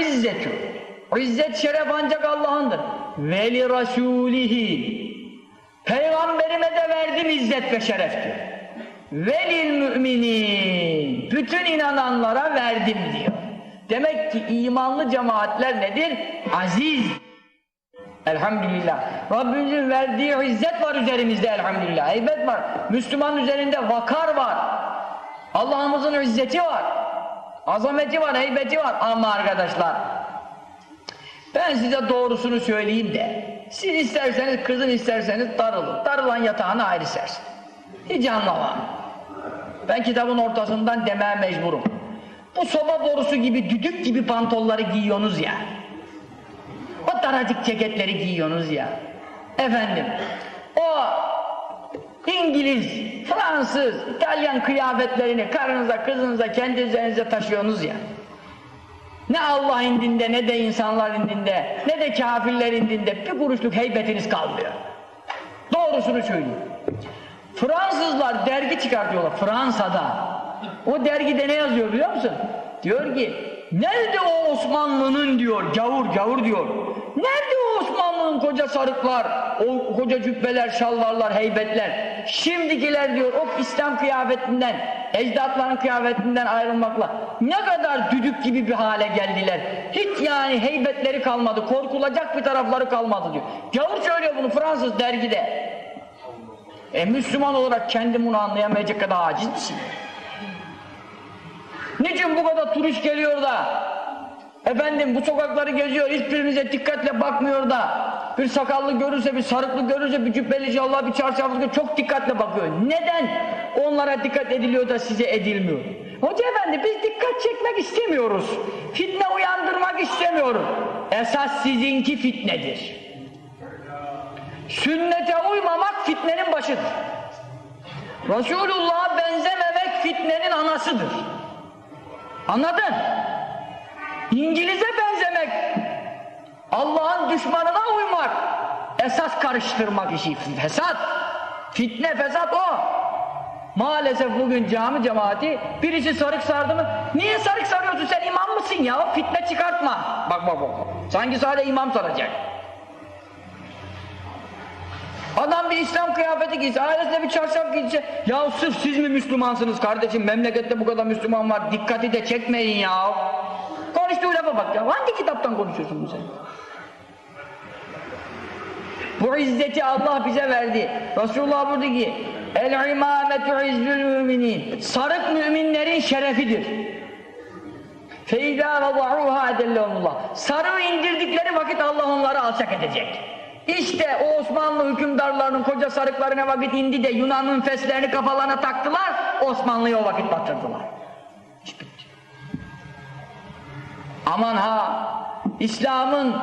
izzetü. İzzet şeref ancak Allah'ındır. Ve li rasulihi. Peygamberime de verdim izzet ve şeref diyor. Velil müminin. Bütün inananlara verdim diyor. Demek ki imanlı cemaatler nedir? Aziz. Elhamdülillah. Rabbimizin verdiği izzet var üzerimizde elhamdülillah. Heybet var. Müslüman üzerinde vakar var. Allah'ımızın izzeti var. Azameti var, heybeti var. Ama arkadaşlar ben size doğrusunu söyleyeyim de siz isterseniz kızın isterseniz darılın. Darılan yatağına ayrı sersin. Hiç anlamam. Ben kitabın ortasından demeye mecburum. Bu soba borusu gibi düdük gibi pantolları giyiyorsunuz ya. O daracık ceketleri giyiyorsunuz ya. Efendim, o İngiliz, Fransız, İtalyan kıyafetlerini karınıza, kızınıza, kendi üzerinize taşıyorsunuz ya. Ne Allah indinde, ne de insanlar indinde, ne de kafirler indinde bir kuruşluk heybetiniz kalmıyor. Doğrusunu söyleyeyim. Fransızlar dergi çıkartıyorlar Fransa'da. O dergide ne yazıyor biliyor musun? Diyor ki, nerede o Osmanlı'nın diyor, gavur gavur diyor. Nerede o Osmanlı'nın koca sarıklar, o koca cübbeler, şalvarlar, heybetler. Şimdikiler diyor o İslam kıyafetinden, ecdatların kıyafetinden ayrılmakla ne kadar düdük gibi bir hale geldiler. Hiç yani heybetleri kalmadı, korkulacak bir tarafları kalmadı diyor. Gavur söylüyor bunu Fransız dergide. E Müslüman olarak kendim bunu anlayamayacak kadar aciz misin? Niçin bu kadar turist geliyor da efendim bu sokakları geziyor hiçbirimize dikkatle bakmıyor da bir sakallı görürse bir sarıklı görürse bir cübbeli şallah bir çarşaflı görürse çok dikkatle bakıyor. Neden onlara dikkat ediliyor da size edilmiyor? Hoca efendi biz dikkat çekmek istemiyoruz. Fitne uyandırmak istemiyoruz. Esas sizinki fitnedir. Sünnete uymamak fitnenin başıdır. Resulullah'a benzememek fitnenin anasıdır. Anladın? İngiliz'e benzemek, Allah'ın düşmanına uymak, esas karıştırmak işi, fesat. Fitne, fesat o. Maalesef bugün cami cemaati birisi sarık sardı mı? Niye sarık sarıyorsun sen imam mısın ya? Fitne çıkartma. Bak bak bak. Sanki sadece imam saracak. Adam bir İslam kıyafeti giyse, ailesine bir çarşaf giyse ya sırf siz mi Müslümansınız kardeşim, memlekette bu kadar Müslüman var, dikkati de çekmeyin ya. Konuştuğu bak ya, hangi kitaptan konuşuyorsun sen? Bu izzeti Allah bize verdi. Resulullah burada ki, el imametu izzül müminin. Sarık müminlerin şerefidir. Feyda vada'uha edellehumullah. Sarığı indirdikleri vakit Allah onları alçak edecek. İşte o Osmanlı hükümdarlarının koca sarıklarına vakit indi de Yunan'ın feslerini kafalarına taktılar, Osmanlı'yı o vakit batırdılar. İş bitti. Aman ha, İslam'ın